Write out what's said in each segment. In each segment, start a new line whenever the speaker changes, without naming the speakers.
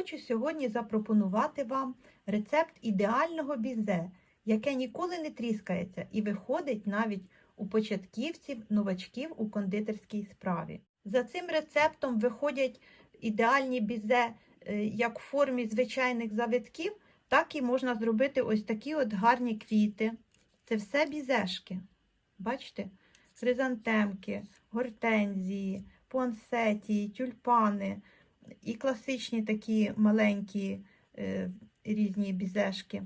хочу сьогодні запропонувати вам рецепт ідеального бізе, яке ніколи не тріскається і виходить навіть у початківців, новачків у кондитерській справі. За цим рецептом виходять ідеальні бізе е, як в формі звичайних завитків, так і можна зробити ось такі от гарні квіти. Це все бізешки. Бачите? Хризантемки, гортензії, пуансетії, тюльпани і класичні такі маленькі е, різні бізешки.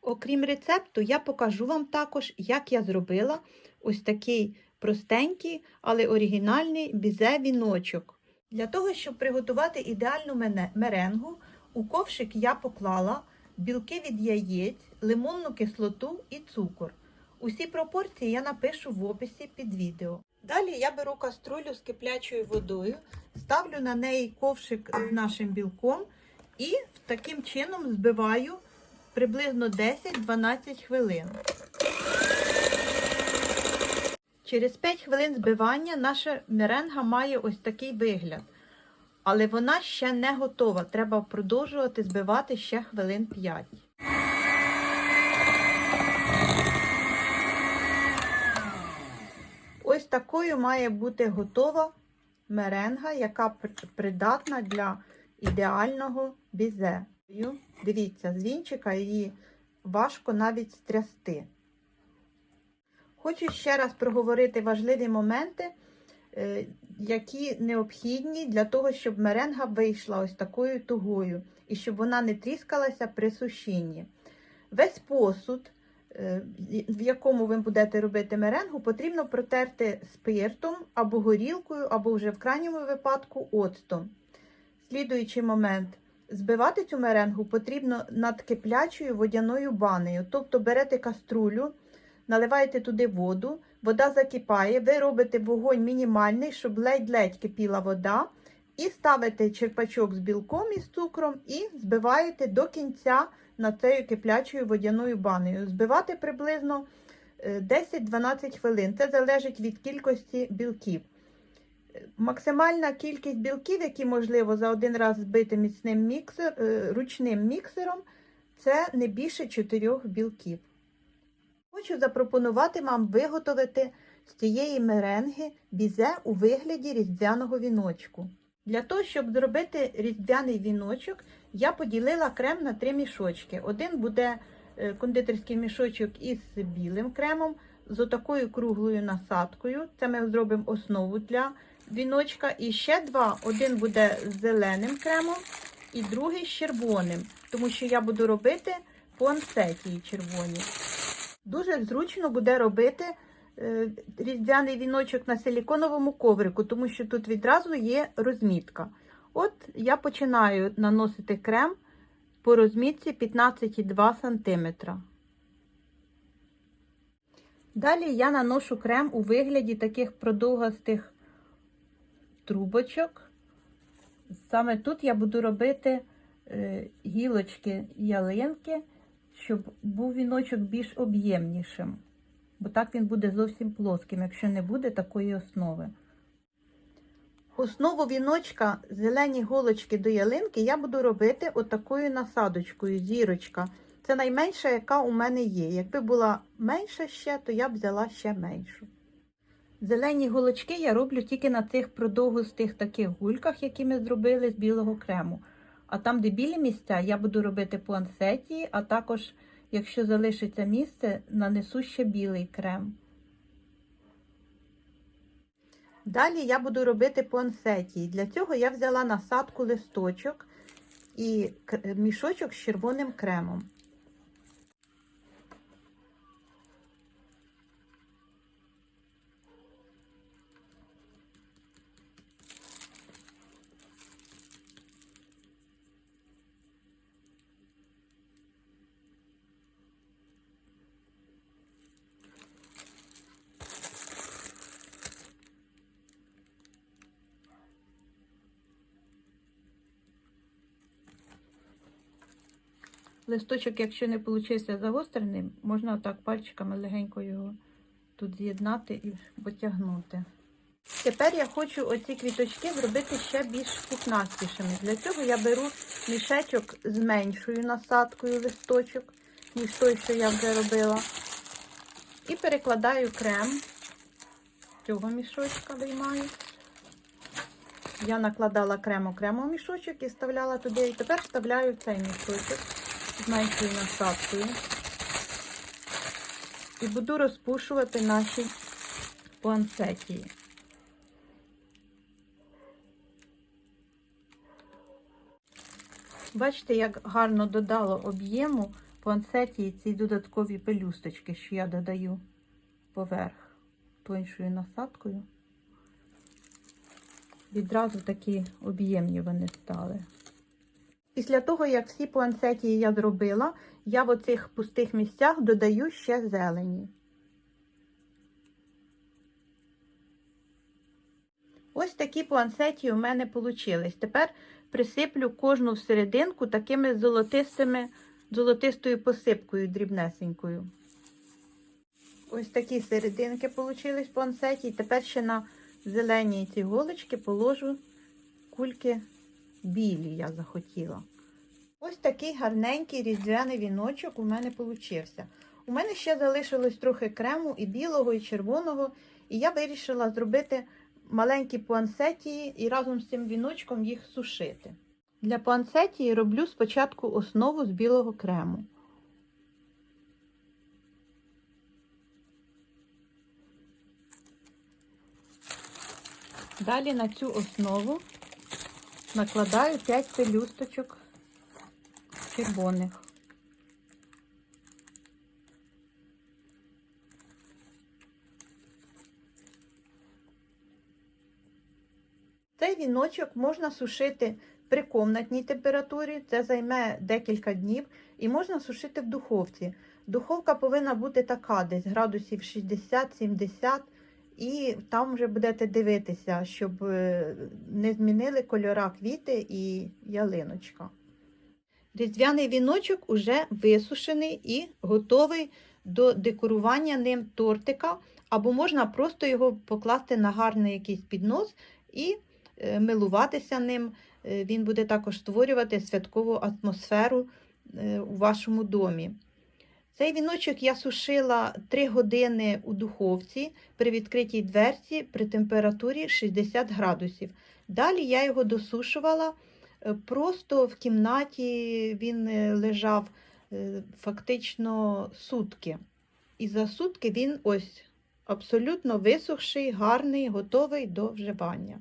Окрім рецепту, я покажу вам також, як я зробила ось такий простенький, але оригінальний бізе-віночок. Для того, щоб приготувати ідеальну меренгу, у ковшик я поклала білки від яєць, лимонну кислоту і цукор. Усі пропорції я напишу в описі під відео. Далі я беру каструлю з киплячою водою, ставлю на неї ковшик з нашим білком і таким чином збиваю приблизно 10-12 хвилин. Через 5 хвилин збивання наша меренга має ось такий вигляд. Але вона ще не готова. Треба продовжувати збивати ще хвилин 5. Ось такою має бути готова меренга, яка придатна для ідеального бізе. Дивіться, з вінчика її важко навіть стрясти. Хочу ще раз проговорити важливі моменти, е, які необхідні для того, щоб меренга вийшла ось такою тугою і щоб вона не тріскалася при сушінні. Весь посуд, в якому ви будете робити меренгу, потрібно протерти спиртом або горілкою, або вже в крайньому випадку оцтом. Слідуючий момент. Збивати цю меренгу потрібно над киплячою водяною банею. Тобто берете каструлю, наливаєте туди воду, вода закипає, ви робите вогонь мінімальний, щоб ледь-ледь кипіла вода, і ставите черпачок з білком і з цукром і збиваєте до кінця над цією киплячою водяною банею. Збивати приблизно е, 10-12 хвилин. Це залежить від кількості білків. Максимальна кількість білків, які можливо за один раз збити міцним міксер, е, ручним міксером, це не більше 4 білків. Хочу запропонувати вам виготовити з цієї меренги бізе у вигляді різдвяного віночку. Для того, щоб зробити різдвяний віночок, я поділила крем на три мішочки. Один буде е, кондитерський мішочок із білим кремом, з отакою круглою насадкою. Це ми зробимо основу для віночка. І ще два. Один буде з зеленим кремом і другий з червоним, тому що я буду робити пуансетії червоні. Дуже зручно буде робити різдвяний віночок на силіконовому коврику, тому що тут відразу є розмітка. От я починаю наносити крем по розмітці 15,2 см. Далі я наношу крем у вигляді таких продовгастих трубочок. Саме тут я буду робити е, гілочки ялинки, щоб був віночок більш об'ємнішим. Бо так він буде зовсім плоским, якщо не буде такої основи. Основу віночка, зелені голочки до ялинки, я буду робити отакою насадочкою, зірочка. Це найменша, яка у мене є. Якби була менша ще, то я б взяла ще меншу. Зелені голочки я роблю тільки на цих продовгустих таких гульках, які ми зробили з білого крему. А там, де білі місця, я буду робити пуансетії, а також, якщо залишиться місце, нанесу ще білий крем. Далі я буду робити пуансетії. Для цього я взяла насадку листочок і мішочок з червоним кремом. Листочок, якщо не вийшов загостреним, можна отак пальчиками легенько його тут з'єднати і потягнути. Тепер я хочу оці квіточки зробити ще більш пухнастішими. Для цього я беру мішечок з меншою насадкою листочок, ніж той, що я вже робила. І перекладаю крем. Цього мішочка виймаю. Я накладала крем окремо в мішочок і вставляла туди. І тепер вставляю цей мішочок меншою насадкою. І буду розпушувати наші пуансетії. Бачите, як гарно додало об'єму пуансетії ці додаткові пелюсточки, що я додаю поверх тоншою насадкою. Відразу такі об'ємні вони стали. Після того, як всі пуансетії я зробила, я в оцих пустих місцях додаю ще зелені. Ось такі пуансетії у мене вийшли. Тепер присиплю кожну всерединку такими золотистими, золотистою посипкою дрібнесенькою. Ось такі серединки вийшли пуансетії. Тепер ще на зелені ці голочки положу кульки білі, я захотіла. Ось такий гарненький різдвяний віночок у мене получився. У мене ще залишилось трохи крему і білого, і червоного, і я вирішила зробити маленькі пуансетії і разом з цим віночком їх сушити. Для пуансетії роблю спочатку основу з білого крему. Далі на цю основу накладаю 5 пелюсточок червоних. Цей віночок можна сушити при комнатній температурі, це займе декілька днів, і можна сушити в духовці. Духовка повинна бути така, десь градусів 60-70, і там вже будете дивитися, щоб е, не змінили кольора квіти і ялиночка. Різдвяний віночок уже висушений і готовий до декорування ним тортика, або можна просто його покласти на гарний якийсь піднос і е, милуватися ним. Е, Він буде також створювати святкову атмосферу у вашому домі. Цей віночок я сушила 3 години у духовці при відкритій дверці при температурі 60 градусів. Далі я його досушувала е, просто в кімнаті він е, лежав е, фактично сутки. І за сутки він ось абсолютно висохший, гарний, готовий до вживання.